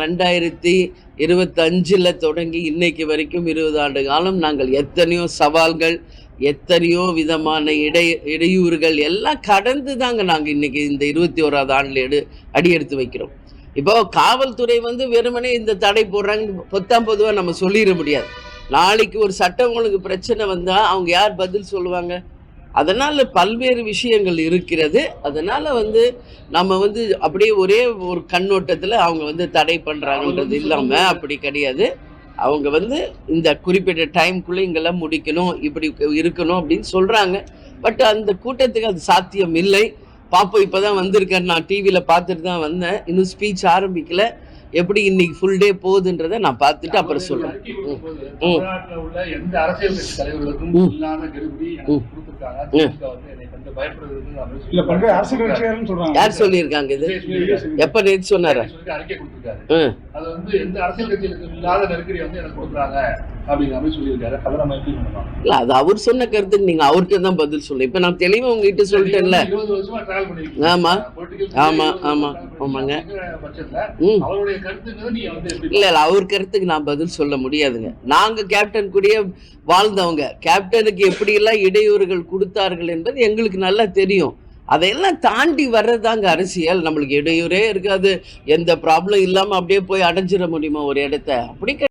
ரெண்டாயிரத்தி இருபத்தஞ்சில் தொடங்கி இன்னைக்கு வரைக்கும் இருபது ஆண்டு காலம் நாங்கள் எத்தனையோ சவால்கள் எத்தனையோ விதமான இடை இடையூறுகள் எல்லாம் கடந்து தாங்க நாங்கள் இன்னைக்கு இந்த இருபத்தி ஓராவது ஆண்டில் எடு அடி எடுத்து வைக்கிறோம். இப்போ காவல்துறை வந்து வெறுமனே இந்த தடை போடுறாங்க பொத்தாம் பொதுவாக நம்ம சொல்லிட முடியாது. நாளைக்கு ஒரு சட்டம் ஒழுங்கு பிரச்சனை வந்தால் அவங்க யார் பதில் சொல்லுவாங்க? அதனால் பல்வேறு விஷயங்கள் இருக்கிறது. அதனால் வந்து நம்ம வந்து அப்படியே ஒரே ஒரு கண்ணோட்டத்தில் அவங்க வந்து தடை பண்ணுறாங்கன்றது இல்லாமல் அப்படி கிடையாது. அவங்க வந்து இந்த குறிப்பிட்ட டைம்குள்ளே இங்கெல்லாம் முடிக்கணும் இப்படி இருக்கணும் அப்படின்னு சொல்கிறாங்க பட் அந்த கூட்டத்துக்கு அது சாத்தியம் இல்லை. பாப்போம் இப்போ தான் வந்திருக்கேன் நான் டிவியில் பார்த்துட்டு தான் வந்தேன். இன்னும் ஸ்பீச் ஆரம்பிக்கல. எப்படி இன்னைக்கு ஃபுல் டே போகுதுன்றதை நான் பார்த்துட்டு அப்புறம் சொல்கிறேன் யார் சொல்லியிருக்காங்க இது. எப்போ நேற்று சொன்னாரா? அது வந்து எந்த அரசியல் கட்சிகளுக்கும் இல்லாத நெருக்கடி வந்து எனக்கு கொடுக்குறாங்க. அப்படிங்கிற மாதிரி சொல்லியிருக்காரு. அதை நம்ம எப்படி பண்ணலாம்? இல்ல அது அவர் சொன்ன கருத்துக்கு நீங்க அவர்கிட்ட தான் பதில் சொல்லு இப்ப நான் தெளிவா உங்ககிட்ட சொல்லிட்டேன்ல. இருபது வருஷமா டிராவல் பண்ணிருக்கீங்க. ஆமா. ஆமா, ஆமா, ஆமாங்க. அவருடைய இல்ல இல்ல அவர் கருத்துக்கு நான் பதில் சொல்ல முடியாதுங்க. நாங்க கேப்டன் கூடயே வாழ்ந்தவங்க. கேப்டனுக்கு எப்படியெல்லாம் இடையூறுகள் கொடுத்தார்கள் என்பது எங்களுக்கு நல்லா தெரியும். அதையெல்லாம் தாண்டி வர்றதாங்க அரசியல். நம்மளுக்கு இடையூறே இருக்காது. எந்த ப்ராப்ளம் இல்லாம அப்படியே போய் அடைஞ்சிட முடியுமா ஒரு இடத்த? அப்படி.